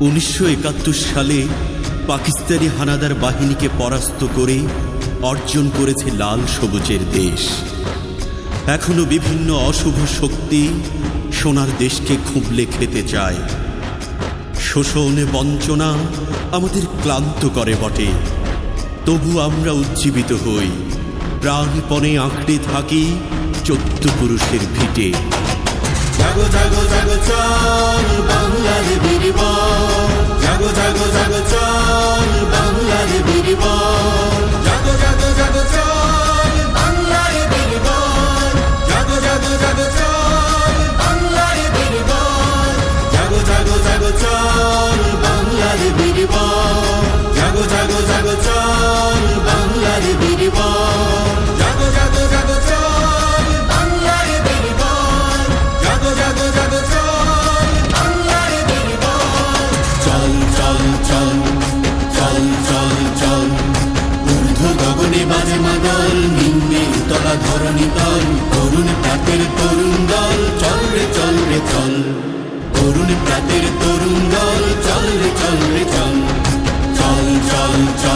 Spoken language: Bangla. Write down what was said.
উনিশশো একাত্তর সালে পাকিস্তানি হানাদার বাহিনীকে পরাস্ত করে অর্জন করেছে লাল সবুজের দেশ। এখনও বিভিন্ন অশুভ শক্তি সোনার দেশকে খুবলে খেতে চায়। শোষণে, বঞ্চনা আমাদের ক্লান্ত করে বটে। তবু আমরা উজ্জীবিত হই। প্রাণপণে আঁকড়ে থাকি চোদ্দ পুরুষের ভিটে। জাগো জাগো জাগো, চল মাদল নিম্নের তলা ধরণী তল তরুণ প্রাতের তরুণ দল, চল রে চল রে, চল। তরুণ প্রাতের তরুণ দল, চল রে চল রে, চল। চল চল চল।